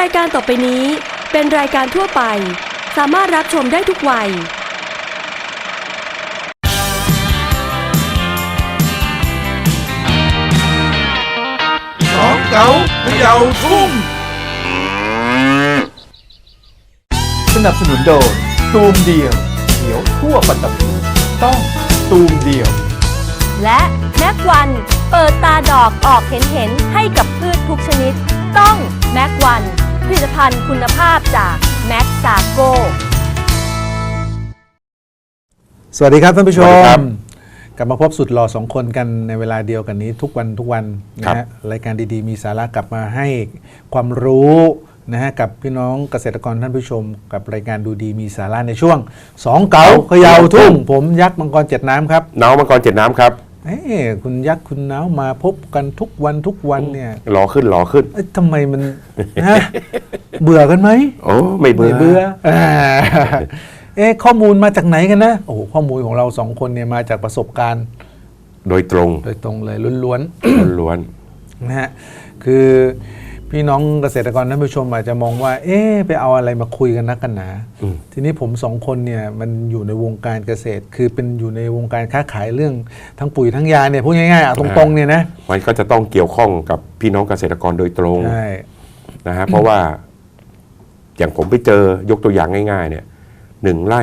รายการต่อไปนี้เป็นรายการทั่วไป สามารถรับชมได้ทุกวัย สองเก๋าเขย่าทุ่ง สนับสนุนโดยตูมเดียวเขียวทั่วปัตตภีต้องตูมเดียว และแม็กวันเปิดตาดอกออกเห็นเห็นๆให้กับพืชทุกชนิด ต้องแม็กวัน ผลิตภัณฑ์คุณภาพจากแม็กซาโกสวัสดีครับท่านผู้ชสวัสดีครัมบกลับมาพบสุดหล่อสองคนกันในเวลาเดียวกันนี้ทุกวันทุกวันครันะบฮะรายการดีๆ มีสาระกลับมาให้ความรู้นะฮะกับพี่น้องเกษตรกรท่านผู้ชม กับรายการดูดีมีสาระในช่วงสองเก๋าเขยาวทุ่ง ผมยักษ์มังกรเจ็ดน้ำครับน้องมังกรเจ็ดน้ำครับ เอ้ยคุณยักษ์คุณน้าวมาพบกันทุกวันทุกวันเนี่ยรอขึ้นรอขึ้นเอ้ยทำไมมันฮะเบื่อกันไหมโอ้ไม่เบื่อไม่เบื่ออ่าเอ๊ะข้อมูลมาจากไหนกันนะโอ้โหข้อมูลของเราสองคนเนี่ยมาจากประสบการณ์ โดยตรง โดยตรงเลยล้วนล้วนๆนะฮะคือ พี่น้องเกษตรกรท่านผู้ชมอาจจะมองว่า เอ๊ะไปเอาอะไรมาคุยกันนักกันหนาอืมทีนี้ผมสองคนเนี่ยมันอยู่ในวงการเกษตร คือเป็นอยู่ในวงการค้าขายเรื่องทั้งปุ๋ยทั้งยาเนี่ยพูดง่ายๆอะตรงๆเนี่ยนะๆมันก็จะต้องเกี่ยวข้องกับพี่น้องเกษตรกรโดยตรงใช่นะฮะเพราะว่าอย่างผมไปเจอยกตัวอย่างง่าย ๆ เนี่ยหนึ่งไร่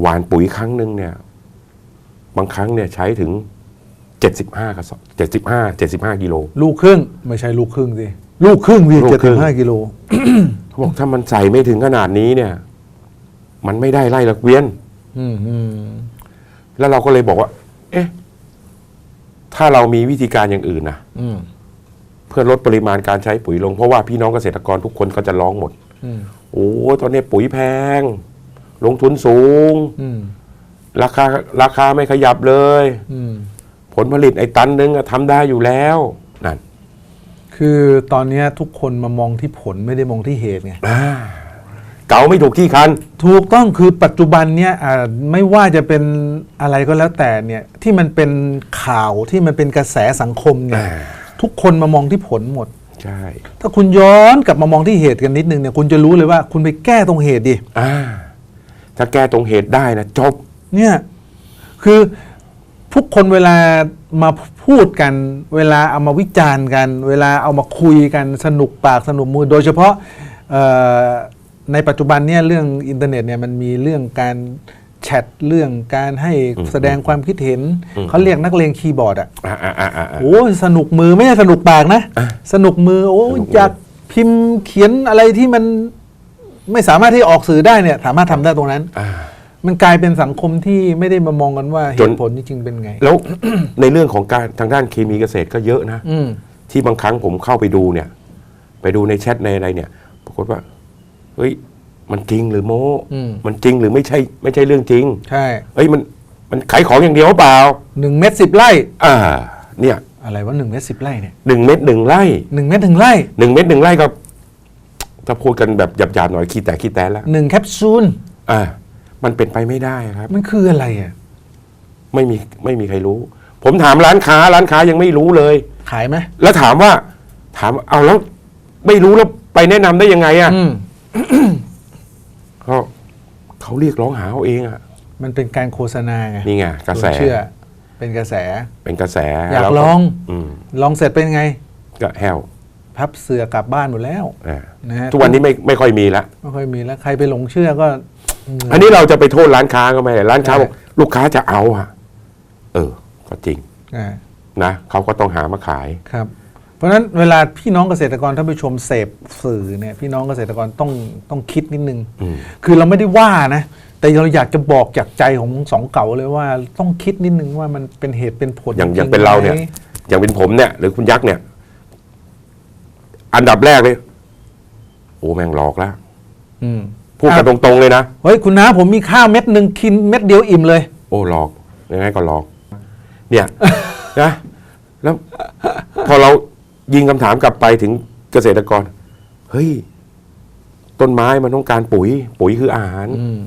หวานปุ๋ยครั้งหนึ่งเนี่ย บางครั้งเนี่ยใช้ถึง เจ็ดสิบห้ากระสอบเจ็ดสิบห้าเจ็ดสิบห้ากิโล ลูกครึ่ง ไม่ใช่ลูกครึ่งสิลูกครึ่งสิลูกเจ็ดครึ่ถึงงห้ากิโล เขาบอกถ้ามันใส่ไม่ถึงขนาดนี้เนี่ย มันไม่ได้ไร่ละเกวียน อืมอืมแล้วเราก็เลยบอกว่า เอ๊ะ ถ้าเรามีวิธีการอย่างอื่นนะอืมเพื่อลดปริมาณการใช้ปุ๋ยลง เพราะว่าพี่น้องเกษตรกรทุกคนก็จะร้องหมด อืมโอ้ตอนนี้ปุ๋ยแพง ลงทุนสูง อืมราคาราคาไม่ขยับเลย อืม ผลผลิตไอ้ตันนึงอะทำได้อยู่แล้วนั่นคือตอนเนี้ยทุกคนมามองที่ผลไม่ได้มองที่เหตุไงอ่าเก๋าไม่ถูกที่คัน ถูกต้องคือปัจจุบันเนี่ยอ่าไม่ว่าจะเป็นอะไรก็แล้วแต่เนี่ยที่มันเป็นข่าวที่มันเป็นกระแสสังคมเนี่ยอ่าทุกคนมามองที่ผลหมดใช่ถ้าคุณย้อนกลับมามองที่เหตุกันนิดนึงเนี่ยคุณจะรู้เลยว่าคุณไปแก้ตรงเหตุดิอ่าถ้าแก้ตรงเหตุได้นะจบเนี่ยคือ ทุกคนเวลามาพูดกัน เวลาเอามาวิจารณ์กัน เวลาเอามาคุยกันสนุกปากสนุกมือ โดยเฉพาะเอ่อในปัจจุบันเนี่ยเรื่องอินเทอร์เน็ตเนี่ยมันมีเรื่องการแชทเรื่องการให้อืมแสดงความคิดเห็นอืมเขาเรียกนักเลงคีย์บอร์ดอะอ่าอ่าอ่าอ่าโอ้ยสนุกมือไม่ใช่สนุกปากนะอะสนุกมือโอ้สนุกมืออยากพิมพ์เขียนอะไรที่มันไม่สามารถที่ออกสื่อได้เนี่ย สามารถทำได้ตรงนั้นอ่า มันกลายเป็นสังคมที่ไม่ได้มามองกันว่าเหจนตุผลจริงๆเป็นไง แล้วในเรื่องของการทางด้านเคมีเกษตรก็เยอะนะอืมที่บางครั้งผมเข้าไปดูเนี่ย ไปดูในแชทในอะไรเนี่ยปรากฏว่าเฮ้ย มันจริงหรือโม้อืมมันจริงหรือไม่ใช่ ไม่ใช่เรื่องจริงใช่เฮ้ยมันมันขายของอย่างเดียวหรือเปล่า หนึ่งเม็ดสิบไร่อ่า เนี่ยอะไรวะหนึ่งเม็ดสิบไร่เนี่ยหนึ่งเม็ดหนึ่งไร่หนึ่งเม็ดถึงไร่หนึ่งเม็ดหนึ่งไร่ก็ถ้าพูดกันแบบหยาบๆหน่อยขี้แต่ขี้แต่แล้วหนึ่งแคปซูลอ่า มันเป็นไปไม่ได้ครับ มันคืออะไรอะไม่มีไม่มีใครรู้ ผมถามร้านค้า ร้านค้ายังไม่รู้เลย ขายไหมแล้วถามว่า ถามเอาแล้วไม่รู้แล้วไปแนะนำได้ยังไงอะอืม เขาเขาเรียกร้องหาเอาเองอะ มันเป็นการโฆษณาไงนี่ไงกระแส ผมเชื่อ เป็นกระแส เป็นกระแสอยากแวลอง อืมลองเสร็จเป็นไง ก็แฮวพับเสือกลับบ้านหมดแล้วอ่านะฮะทุกวันนี้ไม่ไม่ค่อยมีละ ไม่ค่อยมีแล้ว ใครไปหลงเชื่อก็เหนื่ย อันนี้เราจะไปโทษร้านค้าก็ไม่ได้ร้านค้าใช่บอกลูกค้าจะเอาอะเออ ก็จริงอ่านะเขาก็ต้องหามาขายครับ เพราะฉะนั้นเวลาพี่น้องเกษตรกรท่านผู้ชมเสพสื่อเนี่ยพี่น้องเกษตรกรต้องต้องคิดนิดนึง อืม คือเราไม่ได้ว่านะ แต่เราอยากจะบอกจากใจของสองเก่าเลยว่าต้องคิดนิดนึงว่ามันเป็นเหตุเป็นผลอย่างอย่างจเป็นเราเนี่ยไหมอย่างเป็นผมเนี่ย หรือคุณยักษ์เนี่ย อันดับแรกเลย โอ้แม่งหลอกแล้ว อืม พูดกันตรงๆเลยนะ เฮ้ยคุณน้าผมมีข้าวเม็ดหนึ่งกินเม็ดเดียวอิ่มเลย โอ้หลอกยังไงก็หลอก เนี่ยนะแล้วพอเรายิงคำถามกลับไปถึงเกษตรกร เฮ้ย ต้นไม้มันต้องการปุ๋ย ปุ๋ยคืออาหารอืม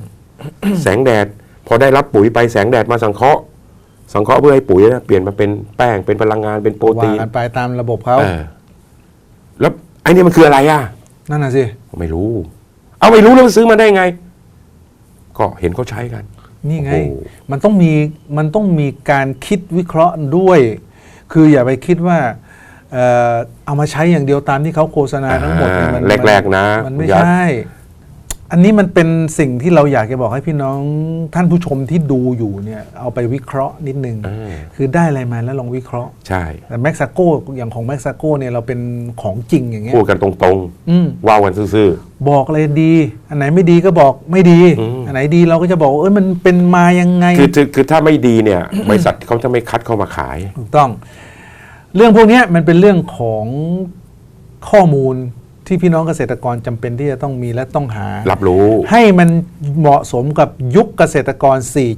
แสงแดด พอได้รับปุ๋ยไปแสงแดดมาสังเคราะห์ สังเคราะห์เพื่อให้ปุ๋ยนะเปลี่ยนมาเป็นแป้งเป็นพลังงานเป็นโปรว่าตีนกันไปตามระบบเขาเออแล้วไออ้นี่มันคืออะไรอะ นั่นน่ะสิ ไม่รู้ เอาไม่รู้แล้วมันซื้อมาได้ไง ก็เห็นเขาใช้กัน นี่ไง โอ้โห มันต้องมีมันต้องมีการคิดวิเคราะห์ด้วย คืออย่าไปคิดว่าเอ่อเอามาใช้อย่างเดียวตามที่เขาโฆษณาทั้งหมดเนี่ยมันแรกๆนะมันไม่คุณยัด ใช่ อันนี้มันเป็นสิ่งที่เราอยากจะบอกให้พี่น้องท่านผู้ชมที่ดูอยู่เนี่ยเอาไปวิเคราะห์นิดนึงอ่าคือได้อะไรมาแล้วลองวิเคราะห์ ใช่ แต่แม็กซาโกอย่างของแม็กซาโกเนี่ยเราเป็นของจริงอย่างเงี้ยพูดกันตรงอืม ๆ ว่ากันซื่อ บอกเลยดี อันไหนไม่ดีก็บอกไม่ดี อืม อันไหนดีเราก็จะบอกว่าเอ้ยมันเป็นมายังไง ๆคือคือคือถ้าไม่ดีเนี่ย บริษัทเขาจะไม่คัดเข้ามาขาย ถูกต้อง เรื่องพวกเนี้ยมันเป็นเรื่องของข้อมูล ที่พี่น้องเกษตรกรจำเป็นที่จะต้องมีและต้องหา รับรู้ ให้มันเหมาะสมกับยุคเกษตรกร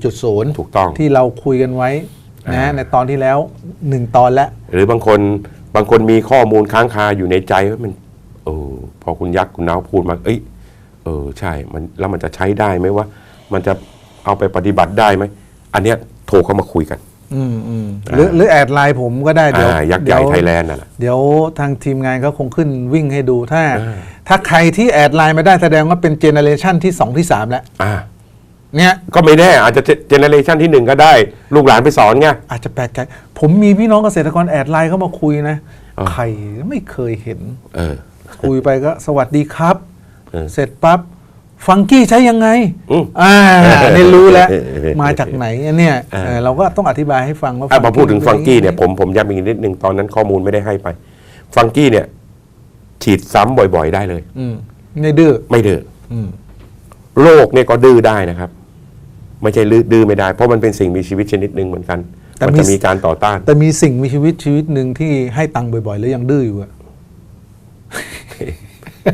4.0 ถูกต้อง ที่เราคุยกันไว้อ่านะในตอนที่แล้วหนึ่งตอนแล้ว หรือบางคนบางคนมีข้อมูลค้างคาอยู่ในใจว่ามันเออพอคุณยักษ์คุณน้าวพูดมา เอ้ยเออใช่มันแล้วมันจะใช้ได้ไหมว่า มันจะเอาไปปฏิบัติได้ไหม อันเนี้ยโทรเข้ามาคุยกัน อืมอืมหรือหรือแอดไลน์ผมก็ได้เดี๋ยวอ่ายักษ์ใหญ่เดี๋วไทยแลนด์น่ะนะเดี๋ยวทางทีมงานเขาคงขึ้นวิ่งให้ดูถ้าอ่าถ้าใครที่แอดไลน์มาได้แสดงว่าเป็นเจเนอเรชันที่2ที่3แล้วอ่าเนี่ยก็ไม่แน่อาจจะเจเนเรชันที่หนึ่งก็ได้ ลูกหลานไปสอนไงอาจจะแปลกใจผมมีพี่น้องเกษตรกรแอดไลน์เข้ามาคุยนะอ่าใครไม่เคยเห็นเออคุยไปก็สวัสดีครับเออเสร็จปั๊บ ฟังกี้ใช้ยังไงอืมอ่าเนี่ยรู้แล้วเออเออมาจากไหนอันเนี่ยเออเออเราก็ต้องอธิบายให้ฟังว่าอะมาพูดถึงฟังกี้เนี่ยป็ผมผมย้ำอีกนิดนึงตอนนั้นข้อมูลไม่ได้ให้ไป ฟังกี้เนี่ย ฉีดซ้ำบ่อย ๆ ได้เลย อืมไม่ดื้อไม่ดื้ออืมโรคเนี่ยก็ดื้อได้นะครับ ไม่ใช่ดื้อไม่ได้ เพราะมันเป็นสิ่งมีชีวิตชนิดหนึ่งเหมือนกันมันจะมีการต่อต้าน แต่มีสิ่งมีชีวิตชีวิตหนึ่งที่ให้ตังค์บ่อยๆ แล้วยังดื้ออยู่อะ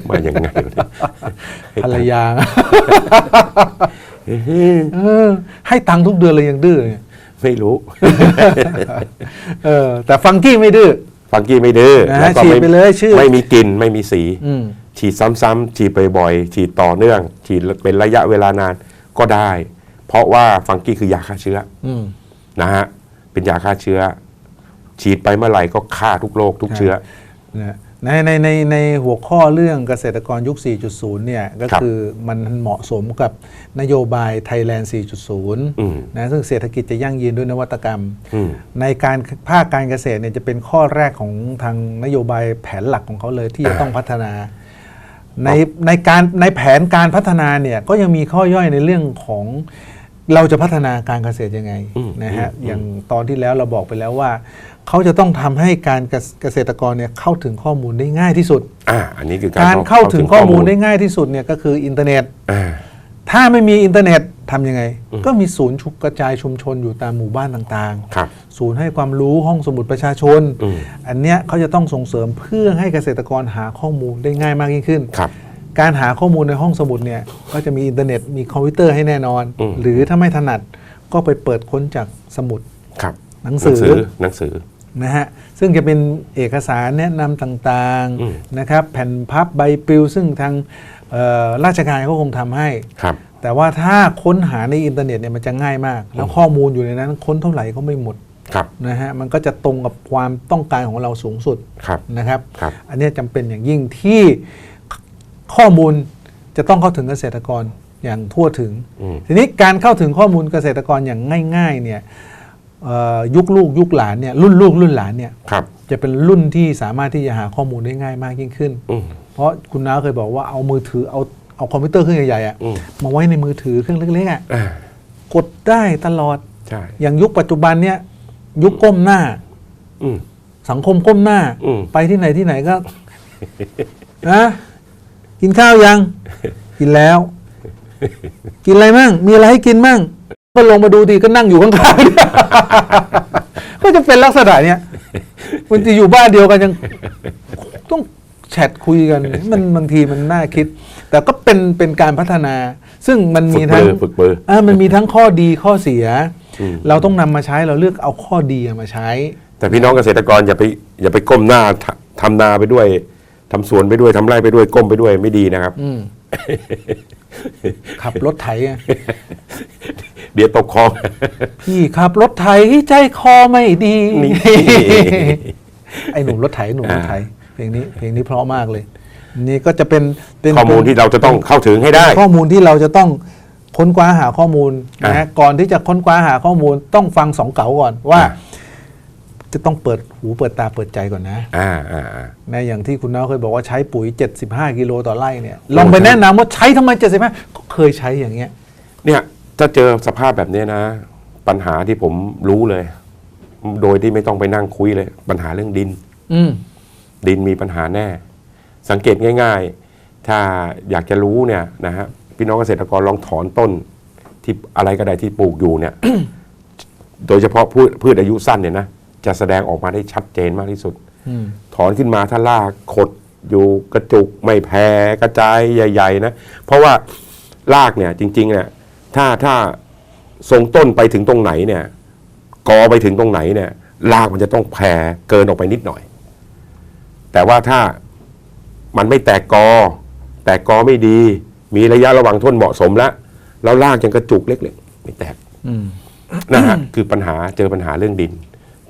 มาอย่างไงวะเนี่ยภรรยาเออ ให้ตังค์ทุกเดือนเลยยังดื้อเลยไม่รู้ เออ แต่ฟังกี้ไม่ดื้อ ฟังกี้ไม่ดื้อนะแล้วก็ฉีดไม่ไปเลยชื่อ ไม่มีกลิ่นไม่มีสี อืม ฉีดซ้ำๆฉีดบ่อยๆฉีดต่อเนื่อง ฉีดเป็นระยะเวลานานก็ได้ เพราะว่าฟังกี้คือยาฆ่าเชื้อ อืม นะฮะ เป็นยาฆ่าเชื้อ ฉีดไปเมื่อไหร่ก็ฆ่าทุกโรคทุกเชื้อ นะ ในในในในหัวข้อเรื่องเกษตรกรยุค 4.0 เนี่ยก็ครับคือมันเหมาะสมกับนโยบายไทยแลนด์อืม4.0 นะซึ่งเศรษฐกิจจะยั่งยืนด้วยนวัตกรรมอืมในการภาคการเกษตรเนี่ยจะเป็นข้อแรกของทางนโยบายแผนหลักของเขาเลยที่จะต้องพัฒนา ในในการในแผนการพัฒนาเนี่ยก็ยังมีข้อย่อยในเรื่องของ เราจะพัฒนาการเกษตรยังไงอืมนะฮะอืมอย่างตอนที่แล้วเราบอกไปแล้วว่า เขาจะต้องทำให้การเกษเกษตรกรเนี่ยเข้าถึงข้อมูลได้ง่ายที่สุดอ่าอันนี้คือการการเข้าถึงข้อมูลได้ง่ายที่สุดเนี่ยก็คืออินเทอร์เน็ตอ่าถ้าไม่มีอินเทอร์เน็ตทำยังไงอืมก็มีศูนย์ชุกกระจายชุมชนอยู่ตามหมู่บ้านต่างๆครับศูนย์ให้ความรู้ห้องสมุดประชาชนอืมอันเนี้ยเขาจะต้องส่งเสริมเพื่อให้เกษตรกรหาข้อมูลได้ง่ายมากยิ่งขึ้นครับ การหาข้อมูลในห้องสมุดเนี่ยก็จะมีอินเทอร์เน็ตมีคอมพิวเตอร์ให้แน่นอน อืม หรือถ้าไม่ถนัดก็ไปเปิดค้นจากสมุด ครับหนังสือ หนังสือ นะฮะซึ่งจะเป็นเอกสารแนะนำต่างอืม ๆนะครับแผ่นพับใบปลิว ซึ่งทางเอ่อราชการเขาคงทำให้ ครับ แต่ว่าถ้าค้นหาในอินเทอร์เน็ตเนี่ยมันจะง่ายมาก แล้วข้อมูลอยู่ในนั้นค้นเท่าไหร่ก็ไม่หมดครับ นะฮะมันก็จะตรงกับความต้องการของเราสูงสุดครับ นะครับ ครับ อันเนี้ยจำเป็นอย่างยิ่งที่ ข้อมูลจะต้องเข้าถึงเกษตรกรอย่างทั่วถึงอืมทีนี้การเข้าถึงข้อมูลเกษตรกรอย่างง่ายๆเนี่ยเอ่อยุคลูกยุคหลานเนี่ยรุ่นลูกรุ่นหลานเนี่ยครับจะเป็นรุ่นที่สามารถที่จะหาข้อมูลได้ง่ายมากยิ่งขึ้นอืมเพราะคุณน้าเคยบอกว่าเอามือถือเอาเอาคอมพิวเตอร์เครื่องใหญ่ๆอะอืมมาไว้ในมือถือเครื่องเล็กๆอะอ่ากดได้ตลอดใช่อย่างยุคปัจจุบันเนี่ยยุคก้มหน้าอืมสังคมก้มหน้าอืมไปที่ไหนที่ไหนก็นะ กินข้าวยัง กินแล้ว กินอะไรมั่ง มีอะไรให้กินมั่ง ก็ลงมาดูดีก็นั่งอยู่ข้างๆก็จะเป็นลักษณะเนี้ยมันจะอยู่บ้านเดียวกันยังต้องแชทคุยกัน มันบางทีมันน่าคิด แต่ก็เป็นเป็นการพัฒนา ซึ่งมันฝึมีกทั้เบงอร์ฝึกเบอร์อ่ามันมีทั้งข้อดีข้อเสียอืมเราต้องนำมาใช้เราเลือกเอาข้อดีมาใช้ แต่พี่น้องเกษตรกรอย่าไปอย่าไปก้มหน้าทำทำนาไปด้วย ทำสวนไปด้วยทำไร่ไปด้วยก้มไปด้วยไม่ดีนะครับ อืมขับรถไถอะเดี๋ยวตกคลองพี่ขับรถไถใจคอไม่ดีนี่ไอ้หนุ่มรถไถหนุ่มรถไถเพลงนี้เพลงนี้เพราะมากเลย นี่ก็จะเป็นเป็นข้อมูลที่เราจะต้องเข้าถึงให้ได้ ข้อมูลที่เราจะต้องค้นคว้าหาข้อมูลนะอะฮะก่อนที่จะค้นคว้าหาข้อมูลต้องฟังสองเก๋าก่อนว่าอะ จะต้องเปิดหูเปิดตาเปิดใจก่อนนะอ่าอ่าอ่า นะอย่างที่คุณน้าเคยบอกว่าใช้ปุ๋ย 75 กิโลต่อไร่เนี่ยลองไปแนะนำว่าใช้ทำไม 75ก็เคยใช้อย่างเงี้ย เนี่ยถ้าเจอสภาพแบบเนี้ยนะ ปัญหาที่ผมรู้เลย โดยที่ไม่ต้องไปนั่งคุยเลย ปัญหาเรื่องดิน อืม ดินมีปัญหาแน่ สังเกตง่าย ๆ ถ้าอยากจะรู้เนี่ยนะฮะพี่น้องเกษตรกรลองถอนต้นที่อะไรก็ได้ที่ปลูกอยู่เนี่ย โดยเฉพาะพืชพืชอายุสั้นเนี่ยนะ จะแสดงออกมาได้ชัดเจนมากที่สุดอืมถอนขึ้นมาถ้าลากขดอยู่กระจุกไม่แผ่กระจายใหญ่ ๆ นะ เพราะว่ารากเนี่ยจริงๆเนี่ยถ้าถ้าทรงต้นไปถึงตรงไหนเนี่ยกอไปถึงตรงไหนเนี่ยรากมันจะต้องแผ่เกินออกไปนิดหน่อย แต่ว่าถ้ามันไม่แตกกอ แตกกอไม่ดี มีระยะระหว่างต้นเหมาะสมแล้วแล้วรากยังกระจุกเล็กๆไม่แตกอืมนะฮะคือปัญหาเจอปัญหาเรื่องดิน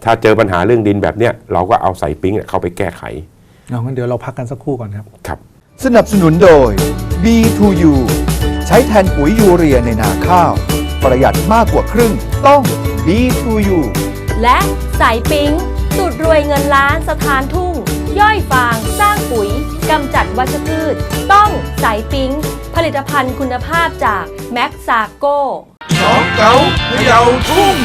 ถ้าเจอปัญหาเรื่องดินแบบเนี้ยเราก็เอาใส่ปิ๊งเนี่ยเข้าไปแก้ไขเอางั้นเดี๋ยวเราพักกันสักครู่ก่อนครับ ครับ สนับสนุนโดย B2U ใช้แทนปุ๋ยยูเรียในนาข้าว ประหยัดมากกว่าครึ่งต้อง B2U และสายปิ๊งสูตรรวยเงินล้านสถานทุ่ง ย่อยฟางสร้างปุ๋ยกำจัดวัชพืช ต้องสายปิ๊งผลิตภัณฑ์คุณภาพจากแม็กซาโกสองเก๋าเขย่าทุ่ง